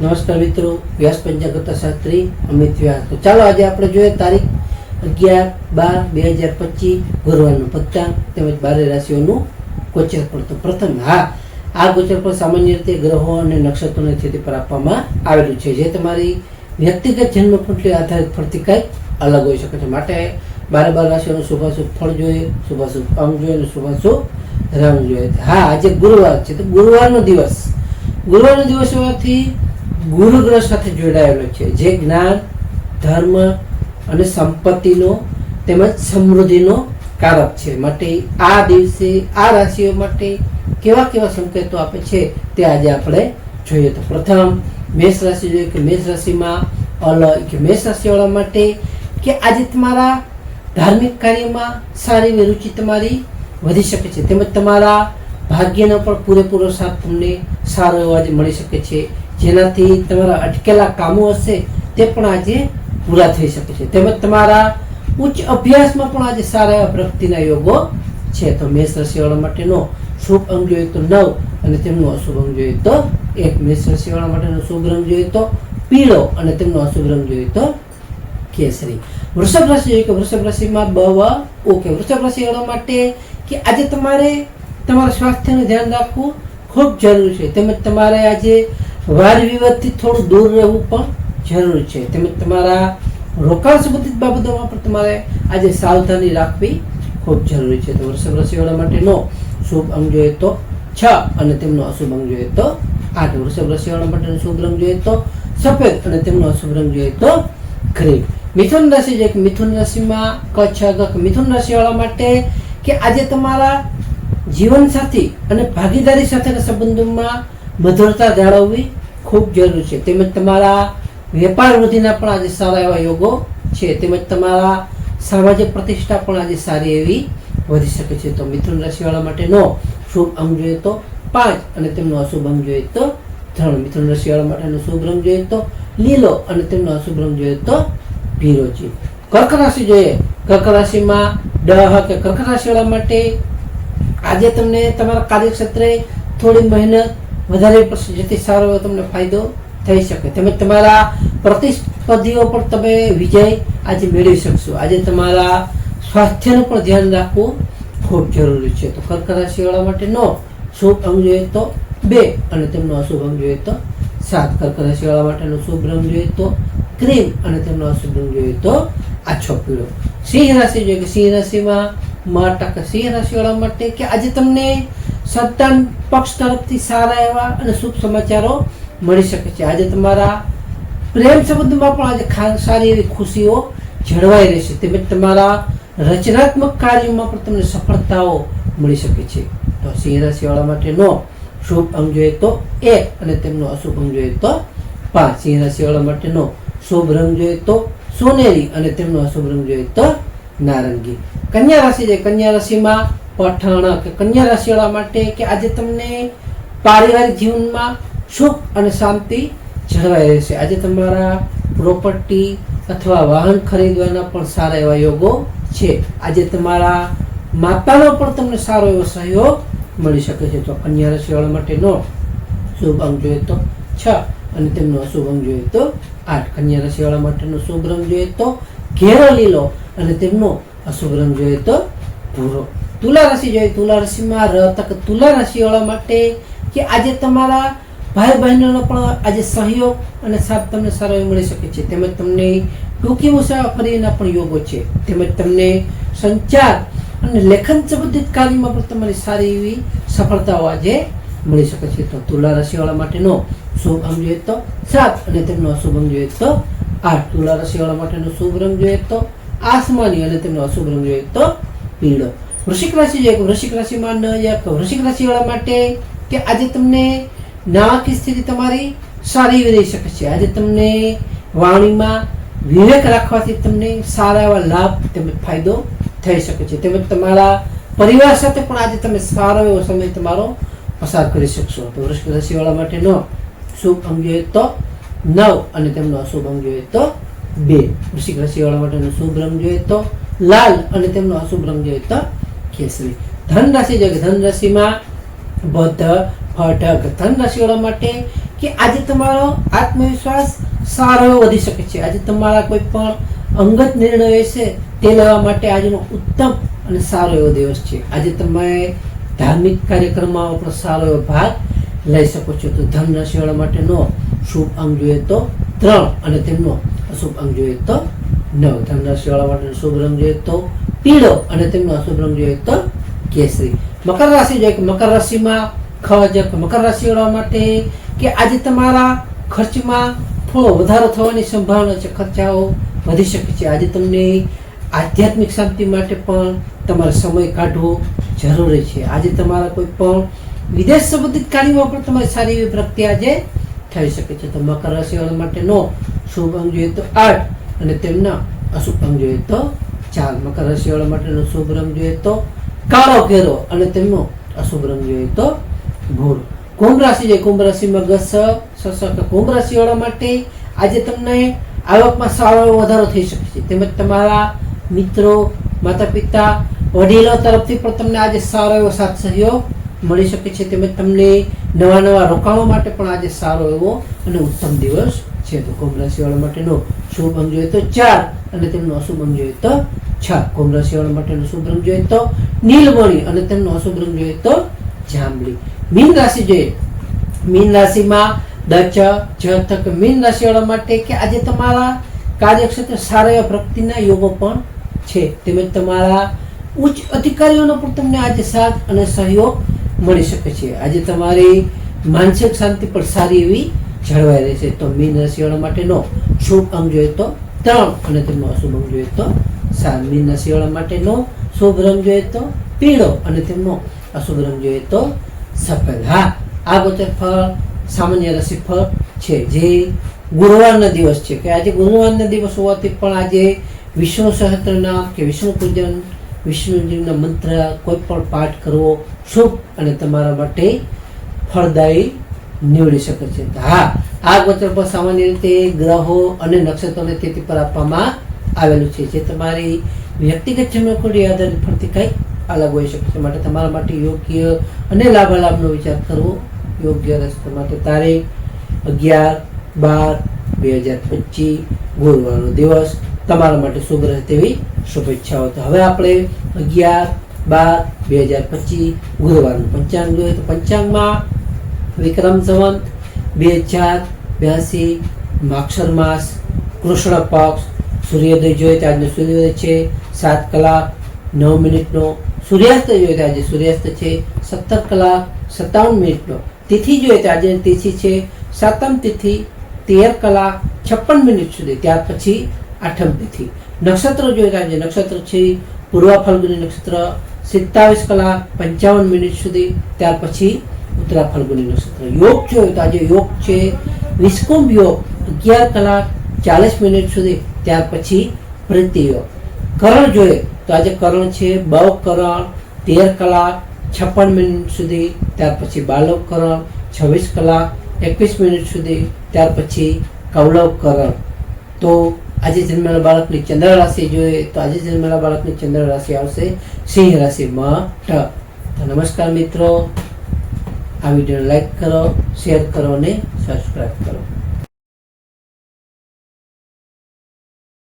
નમસ્કાર મિત્રો, વ્યાસ પંચાગત શાસ્ત્રી, અમિત વ્યાસ. તો ચાલો આજે આપણે જોઈએ તારીખ અગિયાર બાર બે હજાર પચીસ, ગુરુવારનું પત્તા તેમજ બારે રાશિઓનું ગોચર પણ તો પ્રથમ, હા, આ ગોચર પણ સામાન્ય રીતે ગ્રહો અને નક્ષત્રોની સ્થિતિ પર આપવામાં આવેલું છે. જે તમારી વ્યક્તિગત જન્મકુંડલી આધારિત ફરતી કંઈક અલગ હોઈ શકે છે. માટે બારે બાર રાશિઓનું શુભાશુભ ફળ જોઈએ, શુભાશુભ અંગ જોઈએ અને શુભાશુભ રંગ જોઈએ. હા, આજે ગુરુવાર છે. તો ગુરુવારનો દિવસ. ગુરુવારનો દિવસ હોવાથી ગુરુ ગ્રહ સાથે જોડાયેલો છે. જે જ્ઞાન, ધર્મ અને સંપત્તિનો તેમજ સમૃદ્ધિનો કારક છે. માટે આ દિવસે, આ રાશિઓ માટે કેવા કેવા સંકેતો આપે છે તે આજે આપણે જોઈએ. તો પ્રથમ, મેષ રાશિ જોઈએ કે મેષ રાશિમાં અલ કે મેષ રાશિવાળા માટે કે આજે તમારા ધાર્મિક કાર્યમાં સારી એવી રુચિ તમારી વધી શકે છે. તેમજ તમારા ભાગ્યનો પણ પૂરેપૂરો સાથ તમને સારો એવો આજે મળી શકે છે. જેનાથી તમારા અટકેલા કામો હશે તે પણ આજે પૂરા થઈ શકે છે. તેમજ તમારા ઉચ્ચ અભ્યાસમાં પણ આજે સારા એવા પ્રગતિના યોગો છે. તો મેષ રાશિવાળા માટેનો શુભ અંગ જોઈએ તો નવ અને તેમનો અશુભ અંગ જોઈએ તો એક. મેષ રાશિવાળા માટેનો શુભ રંગ જોઈએ તો પીળો અને તેમનો અશુભ રંગ જોઈએ તો કેસરી. વૃષભ રાશિ જોઈએ કે વૃષભ રાશિમાં બ ઓકે. વૃષભ રાશિવાળા માટે કે આજે તમારે તમારા સ્વાસ્થ્યનું ધ્યાન રાખવું ખૂબ જરૂરી છે. તેમજ તમારે આજે વાદ વિવાદથી થોડું દૂર રહેવું પણ જરૂરી છે. તેમજ તમારા રોકાણ સંબંધિત બાબતોમાં પણ તમારે આજે સાવધાની રાખવી ખૂબ જરૂરી છે. તો વૃષભ રાશિવાળા માટેનો શુભ અંગ જોઈએ તો છ અને તેમનો અશુભ અંગ જોઈએ તો આઠ. વૃષભ રાશિવાળા માટેનો શુભ રંગ જોઈએ તો સફેદ અને તેમનો અશુભ રંગ જોઈએ તો ગ્રીન. મિથુન રાશિ જે મિથુન રાશિમાં કચ્છ ગક મિથુન રાશિવાળા માટે કે આજે તમારા જીવનસાથી અને ભાગીદારી સાથેના સંબંધોમાં મધુરતા જાળવવી ખૂબ જરૂરી છે. તેમજ તમારા વેપાર વૃદ્ધિના પણ આજે સારા એવા યોગો છે. તેમજ તમારા સામાજિક પ્રતિષ્ઠા પણ આજે સારી એવી વધી શકે છે. તો મિથુન રાશિવાળા માટેનો શુભ અંગ જોઈએ તો પાંચ અને તેમનો અશુભ અંગ જોઈએ તો ત્રણ. મિથુન રાશિવાળા માટેનો શુભ રંગ જોઈએ તો લીલો અને તેમનો અશુભ રંગ જોઈએ તો છે. કર્ક રાશિ જોઈએ. કર્ક રાશિમાં ડહ કે કર્ક રાશિવાળા માટે આજે તમને તમારા કાર્યક્ષેત્રે થોડી મહેનત વધારે જેથી સારો એવો તમને ફાયદો થઈ શકે. તેમજ તમારા પ્રતિસ્પર્ધીઓ પર તમે વિજય આજે મેળવી શકશો. આજે તમારા સ્વાસ્થ્યનું પણ ધ્યાન રાખવું ખૂબ જરૂરી છે. તો કર્ક રાશિવાળા માટેનો શુભ અંગ જોઈએ તો બે અને તેમનો અશુભ અંગ જોઈએ તો સાત. કર્ક રાશિવાળા માટેનો શુભ રંગ જોઈએ તો ક્રીમ અને તેમનો અશુભ રંગ જોઈએ તો આછો પીળો. સિંહ રાશિ જોઈએ કે સિંહ રાશિમાં કે સિંહ રાશિવાળા માટે કે આજે તમને સંતાન પક્ષ તરફથી સારા એવા અને શુભ સમાચારો મળી શકે છે. આજે તમારા પ્રેમ સંબંધમાં પણ આજે ખા- સારી એવી ખુશીઓ જળવાઈ રહેશે. તેમજ તમારા રચનાત્મક કાર્યોમાં પણ તમને સફળતાઓ મળી શકે છે. તો સિંહ રાશિવાળા માટેનો શુભ અંગ જોઈએ તો એક અને તેમનો અશુભ અંગ જોઈએ તો પાંચ. સિંહ રાશિવાળા માટેનો શુભ રંગ જોઈએ તો સોનેરી અને તેમનો અશુભ રંગ જોઈએ તો નારંગી. કન્યા રાશિ છે. કન્યા રાશિમાં પઠાણ કે કન્યા રાશિવાળા માટે કે આજે તમને પારિવારિક જીવનમાં સુખ અને શાંતિ જળવાઈ રહેશે. આજે તમારા પ્રોપર્ટી અથવા વાહન ખરીદવાના પણ સારા એવા યોગો છે. આજે તમારા માતાનો પણ તમને સારો એવો સહયોગ મળી શકે છે. તો કન્યા રાશિવાળા માટેનો શુભ અંગ જોઈએ તો છ અને તેમનો અશુભ અંગ જોઈએ તો આઠ. કન્યા રાશિવાળા માટેનો શુભ રંગ જોઈએ તો ઘેરો લીલો અને તેમનો અશુભ રંગ જોઈએ તો ભૂરો. તુલા રાશિ જોઈએ. તુલા રાશિમાં રહેતા તુલા રાશિવાળા માટે કે આજે તમારા ભાઈ બહેનોનો પણ આજે સહયોગ અને સાથ તમને સારો એવો મળી શકે છે. તેમજ તમને ટૂંકી મુસાફરીના પણ યોગો છે. તેમજ તમને સંચાર અને લેખન સંબંધિત કાર્યમાં પણ તમારી સારી એવી સફળતાઓ આજે મળી શકે છે. તો તુલા રાશિવાળા માટેનો શુભ અંગ જોઈએ તો સાત અને તેમનો અશુભ અંગ જોઈએ તો આઠ. તુલા રાશિવાળા માટેનો શુભ રંગ જોઈએ તો આસમાની અને તેમનો અશુભ રંગ જોઈએ તો પીળો. વૃશ્ચિક રાશિ જોઈએ વૃષિક રાશિમાં ન તો વૃશ્ચિક રાશિવાળા માટે કે આજે તમને નાણાકીય સ્થિતિ તમારી સારી એવી રહી શકે છે. આજે તમને વાણીમાં વિવેક રાખવાથી તમને સારા એવા લાભ તેમજ ફાયદો થઈ શકે છે. તેમજ તમારા પરિવાર સાથે પણ આજે તમે સારો એવો સમય તમારો પસાર કરી શકશો. તો વૃશ્ચિક રાશિવાળા માટેનો શુભ અંગ જોઈએ તો નવ અને તેમનો અશુભ અંગ જોઈએ તો બે. વૃશ્ચિક રાશિવાળા માટેનો શુભ રંગ જોઈએ તો લાલ અને તેમનો અશુભ રંગ જોઈએ તો કેસરી ધન જો કે ધનરાશિમાં બધ, ફટક ધન રાશિવાળા માટે કે આજે તમારો આત્મવિશ્વાસ સારો એવો વધી શકે છે. આજે તમારા કોઈ પણ અંગત નિર્ણયો છે તે લેવા માટે આજનો ઉત્તમ અને સારો એવો દિવસ છે. આજે તમે ધાર્મિક કાર્યક્રમમાં પણ સારો એવો ભાગ લઈ શકો છો. તો ધન રાશિવાળા માટેનો શુભ અંગ જોઈએ તો ત્રણ અને તેમનો અશુભ અંગ જોઈએ તો નવ. ધન રાશિવાળા માટેનો શુભ રંગ જોઈએ તો પીળો અને તેમનો અશુભ રંગ જોઈએ તો કેસરી. મકર રાશિ જોઈએ કે મકર રાશિમાં ખજ મકર રાશિવાળા માટે કે આજે તમારા ખર્ચમાં થોડો વધારો થવાની સંભાવના છે, ખર્ચાઓ વધી શકે છે. આજે તમને આધ્યાત્મિક શાંતિ માટે પણ તમારે સમય કાઢવો જરૂરી છે. આજે તમારા કોઈ પણ વિદેશ સંબંધિત કાર્યોમાં પણ તમારી સારી એવી પ્રગતિ આજે થઈ શકે છે. તો મકર રાશિવાળા માટેનો શુભ અંગ જોઈએ તો આઠ અને તેમના અશુભ અંગ જોઈએ તો ચાર મકર રાશિવાળા માટેનો શુભ રંગ જોઈએ તો કાળો ઘેરો અને તેમનો અશુભ રંગ જોઈએ તો ભૂર કુંભ રાશિ છે, કુંભ રાશિમાં ગસ સશક્ત કુંભ રાશિવાળા માટે આજે તમને આવકમાં સારો એવો વધારો થઈ શકે છે. તેમજ તમારા મિત્રો માતા પિતા વડીલો તરફથી પણ તમને આજે સારો એવો સાથ સહયોગ મળી શકે છે. તેમજ તમને નવા નવા રોકાણો માટે પણ આજે સારો એવો અને ઉત્તમ દિવસ છે. તો કુંભ રાશિવાળા માટેનો શુભ અંગ જોઈએ તો ચાર અને તેમનો અશુભ અંગ જોઈએ તો છ કુંભ રાશિવાળા માટેનો શુભ રંગ જોઈએ તો નીલમણી અને તેમનો અશુભ રંગ જોઈએ તો જાંબલી. મીન રાશિ જોઈએ. મીન રાશિમાં દચ જ મીન રાશિવાળા માટે કે આજે તમારા કાર્યક્ષેત્રે સારા એવા પ્રગતિના યોગો પણ છે. તેમજ તમારા ઉચ્ચ અધિકારીઓનો પણ તમને આજે સાથ અને સહયોગ મળી શકે છે. આજે તમારી માનસિક શાંતિ પણ સારી એવી જળવાઈ રહેશે. તો મીન રાશિવાળા માટેનો શુભ અંગ જોઈએ તો ત્રણ અને તેમનો અશુભ અંગ જોઈએ તો સાત નસીવાળા માટેનો શુભ રંગ જોઈએ તો પીળો અને તેમનો અશુભ રંગ જોઈએ તો સફેદ. હા, આ ગોચર ફળ, સામાન્ય રસી ફળ છે. જે ગુરુવારના દિવસ છે. કે આજે ગુરુવારના દિવસ હોવાથી પણ આજે વિષ્ણુ સહસ્ત્રનામ કે વિષ્ણુ પૂજન વિષ્ણુજીના મંત્ર કોઈ પણ પાઠ કરવો શુભ અને તમારા માટે ફળદાયી નીવડી શકે છે. હા, આ ગોચર પર સામાન્ય રીતે ગ્રહો અને નક્ષત્રોને તિથિ પર આપવામાં આવેલું છે. જે તમારી વ્યક્તિગત જન્મકુંડી આધારિત ફરતી કંઈક અલગ હોઈ શકે છે. માટે તમારા માટે યોગ્ય અને લાભાલાભનો વિચાર કરવો યોગ્ય રસ્તો. માટે તારીખ અગિયાર બાર બે હજાર પચીસ, ગુરુવારનો દિવસ તમારા માટે શુભ રહે તેવી શુભેચ્છાઓ. તો હવે આપણે અગિયાર બાર બે હજાર પચીસ, ગુરુવારનું પંચાંગ જોઈએ. તો પંચાંગમાં વિક્રમ સંવંત, બે હજાર બ્યાસી, માક્ષર માસ, કૃષ્ણ પક્ષ સૂર્યોદય જોઈએ તો આજનો સૂર્યોદય છે. સાત કલાક નવ મિનિટનો સૂર્યાસ્ત જોઈએ તો આજે સૂર્યાસ્ત છે. સત્તર કલાક સત્તાવન મિનિટનો તિથિ જોઈએ તો આજે તિથિ છે. સાતમ તિથિ તેર કલાક છપ્પન મિનિટ સુધી. ત્યાર પછી આઠમ તિથિ. નક્ષત્ર જોઈએ તો આજે નક્ષત્ર છે. પૂર્વા ફલ્ગુની નક્ષત્ર સિત્તાવીસ કલાક પંચાવન મિનિટ સુધી. ત્યાર પછી ઉત્તરા ફલ્ગુની નક્ષત્ર. યોગ જોઈએ તો આજે યોગ છે. વિસ્કુંભ યોગ અગિયાર કલાક ચાલીસ મિનિટ સુધી. ત્યાર પછી પ્રીતિ કરણ જોઈએ તો આજે કરણ છે બવ કરણ, તેર કલાક, છપ્પન મિનિટ સુધી, ત્યાર પછી બાલવ કરણ, છવ્વીસ કલાક, એકવીસ મિનિટ સુધી, ત્યાર પછી કૌલવ કરણ. તો આજે જન્મેલા બાળકની ચંદ્ર રાશિ જોઈએ, તો આજે જન્મેલા બાળકની ચંદ્ર રાશિ આવશે સિંહ રાશિ ટ તો નમસ્કાર મિત્રો, આ વીડિયો લાઈક કરો, શેર કરો અને સબસ્ક્રાઈબ કરો.